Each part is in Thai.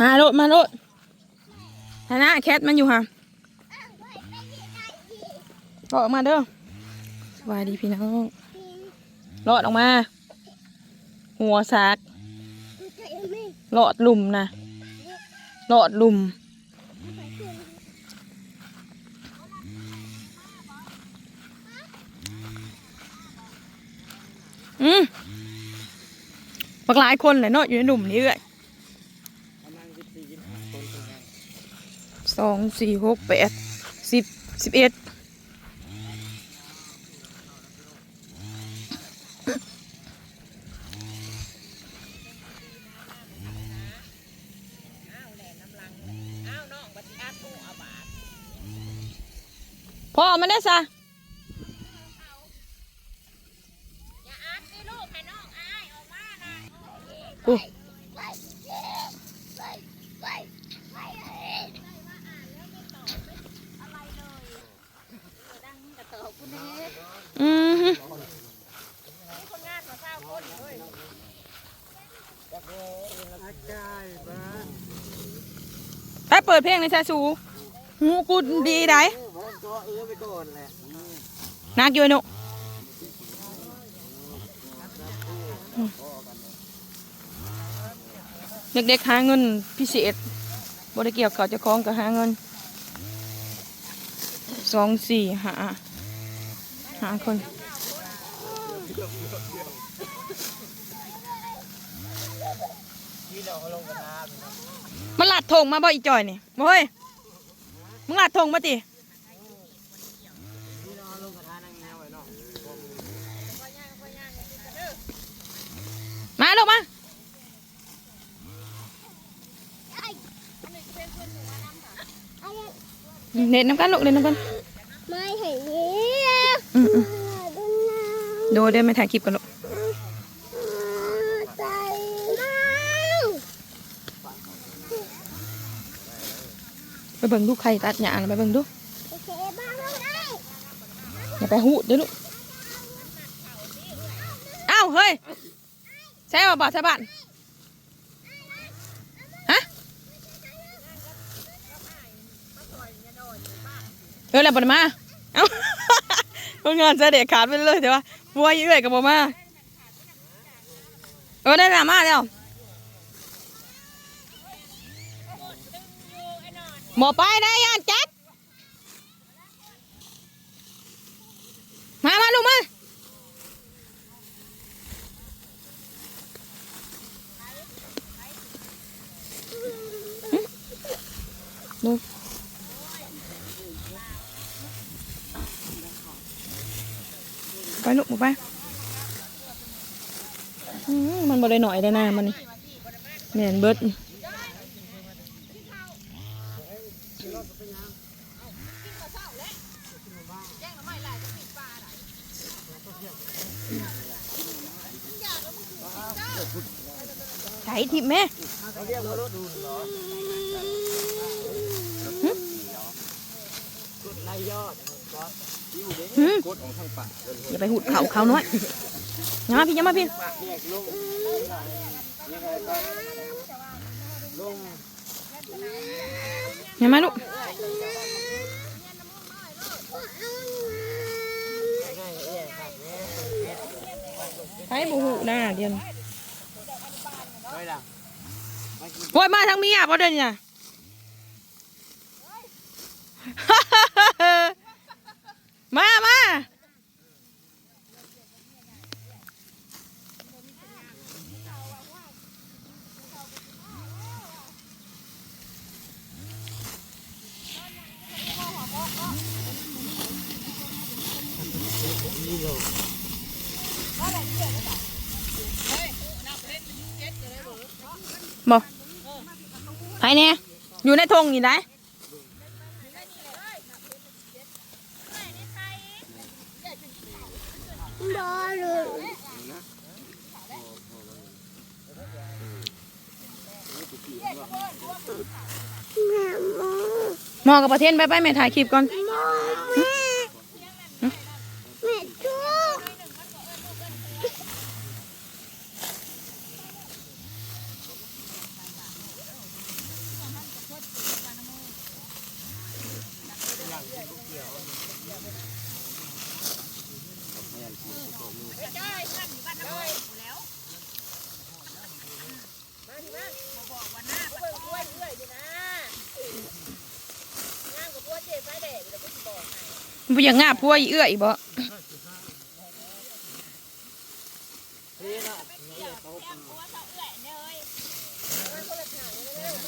มาโลดมาโลดฮานะแคทมันอยู่ค่ะรอดออกมาเด้อสวัสดีพี่น้องรอดออกมา หัวสากหลอดลุมนะหลอดลุมอืม บักหลายคนเลยเนาะอยู่ในหลุมนี้เลยสองสี่หกแปดสิบสิบเอ็ดพ่อมันได้ซะ อู้อืมฮึไปเปิดเพลงในชาสูหูกูดีได้ตัวเอื้อไปก่อนแหละนักอยู่หนุ เด็กๆหาเงินพิเศษบริเกี่ยวกับเจ้าของก็หาเงินสองสี่หาหาคนมันหลัดธงมาบ่อีจอยนี่บ่เฮ้ยมึงหลัดธงมาติ พี่น้องลงกระทะนั่งแนวไว้เนาะ มาลูกมา เน็ตน้ำกันลูกเน็ตน้ำกันไม่เห็นเนี้ยอืมอืมดูน้ดูเดี๋ยวไม่ถ่ายคลิปกันลูกำใจน้ไปเบิ่งดูใครตัดหญ้าน่ะไปเบิ่งดูำโอเคบ้างแล้วได้อย่าไปหูดเด้อลูกอ้าวเฮ้ยใช่ป่ะบ่ใช่บ้านฮะเอแล้วปนมาเอ้าคนงานจะเด็กขาดไปเลยแต่ว่าบัวยื้อยกับบ่มาเออได้ละมาแล้วหมอไปได้ยันจัดมามาลูกมาดูไปลูกหมู ไปมันบ่ได้หน่อยได้นะมันนี่เหมือนเบิดไถทิพแม่เขาเรียกว่ารถดูนเหรอดไล่ยอด หืมอย่าไปหุดเขาเขาน้อยยามาพี่ย่ามาพี่ยังไงก็ลงอย่ามาลูกง่ายๆแยกครับแม่ไถบูหูหน้าเดียนะไว้ล่ะมากินโอ้ยมาทางเมียบ่เดินเนี่ย มามาบอกไปเนี่ยอยู่ในธงอยู่ไหน บอลเลยแม่มอหมอกับประเทศไปไปแม่ถ่ายคลิปก่อน ม วันหน้าเพิ่กล้วยเรื่อยอยู่นะงามกว่าวเจไฟแดงเดี๋ยวก็จะบอกให้บ่ยากงาบพวอีเอื้ออีกบ่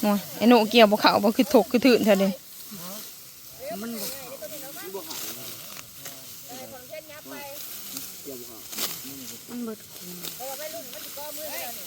โอ้ยไอ้โนเกี่ยวบ่เข้าบ่คือถกคือถื่นเธอเลยมันเบิดคุณเพราะว่าไม่รุ่นมันจะก้อมือเดียวนี่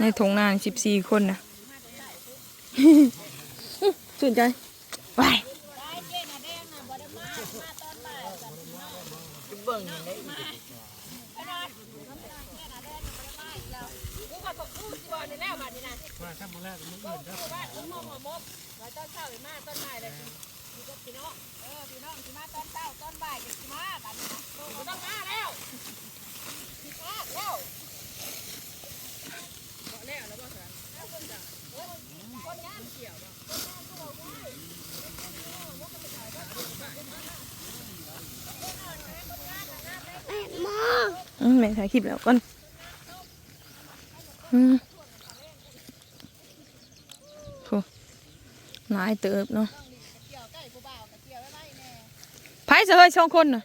ในถงนานสิบสี่คนนะสนใจไป อืมแม่ถ่ายคลิปแล้วก่อนอืมโหลายเติบเนาะไผ่จะเฮ้ยสองคนน่ะ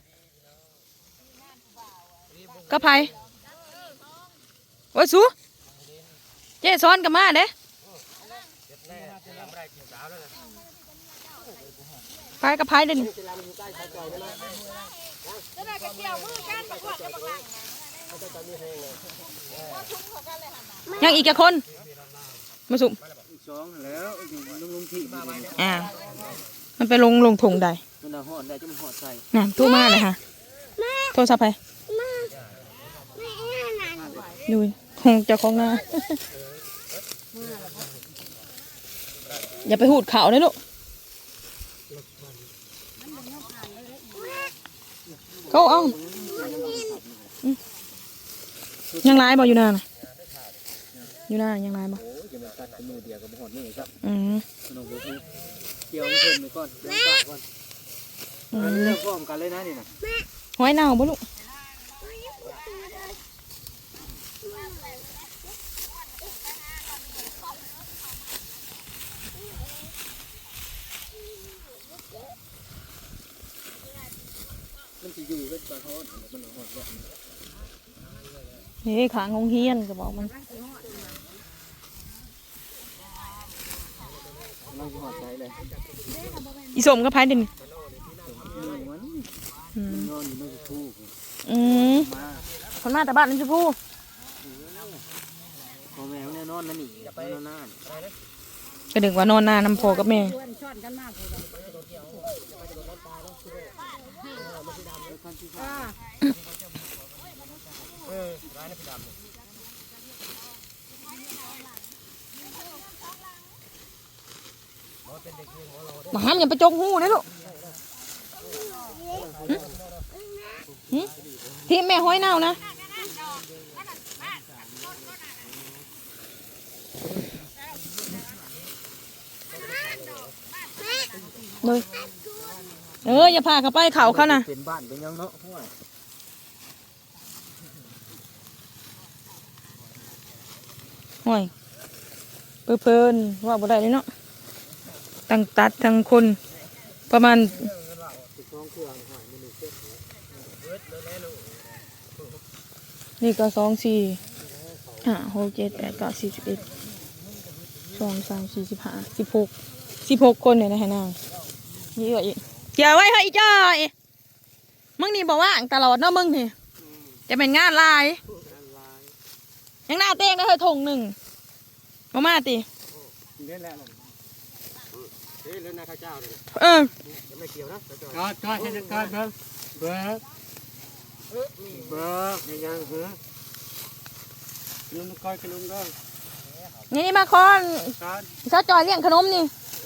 ก็ไผ่โอ้ยสูเจ๊ซ้อนกับมาเด้ไผ่กับไผ่เด่นจะได้กระเกี่ยวมือกันบักหวัดกับบักหลังยังอีกกี่คน มาสุ่มสองแล้วลุงลุงที่มาไหมอ่า มันไปลงลงถุงใดมันเอาหอดได้จะมันหอดใส่น่ะตู้มาเลยค่ะ โทรศัพท์ไปดูคงจะของหน้า อย่าไปหูดเขาเลยลูกเขาเอาอืมยังไลายบ่อยู่หน้าน่ะอยู่หน้ายังไลายบ่โอ้ยจะมันตัดมือเดียวกับหอดนี่ครับอืมขนมบุกนี่เกี่ยวเพิ่นไปก่อนเกี่ยวปากก่อนอือันมนี้เริ่มพร้อมกันเลยนะนี่นะหอยเน่าบ่ลูก มันจะ อยู่เป็นปลาทอดมันหอดแล้วเฮ้ยขางงเฮียนก็บอกมันมันจะหอดใส่เลยอีสมก็พายเด่นมือมันอืมนอนอยู่ในทูกอืมมาคนมาแต่บ้านนั่นจะพูดพอแมวเนี่ยนอนนั่นนี่นอนนานก็ดึกว่านอนนานน้ำพอกับแม่ มาห้ามอย่าไปจกหูนะลูกที่แม่ห้อยเน่านะเลย เอออย่าพาเขาไปเขาเขานะเป็นบ้านเป็นยังเนาะห้วยห่วยเพิ่นว่าบ่ได้เลยเนาะตั้งตัดทั้งคน ประมาณนี่ก็สองสี่ห้าหกเจ็ดแปดเก้าสิบสิบเอ็ดสองสามสี่สิบห้าสิบหกสิบหกคนเนี่ยนะฮะนางนี่ก็อีก อย่าไว้ให้อีจ้อยมึงนี่บอกว่าตลอดเนาะมึงนี่จะเป็นงานลายลายยังหน้าเต้งได้เคยทงหนึ่งมามาติเล่นแล้วเฮ้ยเล่นนะข้าเจ้าเลยเออจะไม่เกี่ยวนะกอดกอดให้กอดเบิ้งเบิ้งเบิ้งในยังเหรอขนมก้อยขนมก้อยนี่นี่มาคอนกอดเจ้าจอยเลี้ยงขนมนี่โ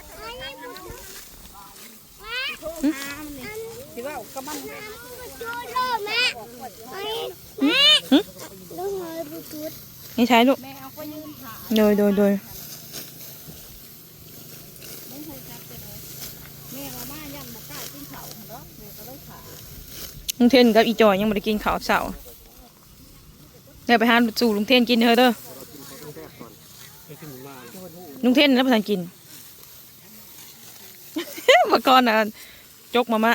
นี่ใช้ลูกแม่เอาไปยืนถ่าโดยโดยโดยไม่เคยจับเลยแม่มาม่ายันมากล้ากินข้าวเนาะแม่ก็เลยถ่าลุงเทนกับอีจอยยังไม่ได้กินข้าวเสาร์เดี๋ยวไปหาสู่ลุงเทนกินเถอะเด้อไปขึ้นมาลุงเทนแล้วภาษากินเมื่อก่อนน่ะจกมาม่า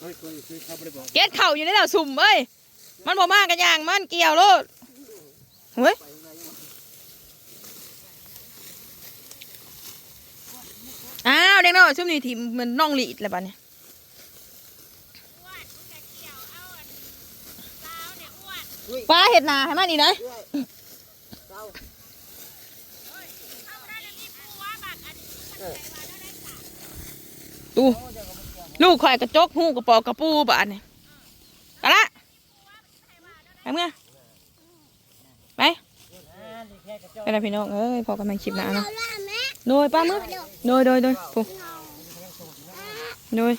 เฮ้ยคนคือเขาไม่ได้บอกเก็ดเข่าอยู่ในดาวสุ่มเอ้ยมันบ่มากันอย่างมันเกี่ยวโลด เฮ้ยอ้าวเด็กน้อยช่วงนี้ทีมมันน้องหลีดแล้วบ้านี้ป้าเห็ดนาให้มันนี่นะดูลูกข่อยกระจกหูกระปอกกระปูบ้านนี่กะละไปเมื่อไป ไปแล้วพี่น้องเอ้ยพอกันใหม่คลิปหน้าเนาะโดยป้ามึงโดยโดยโดยปุ๊โดย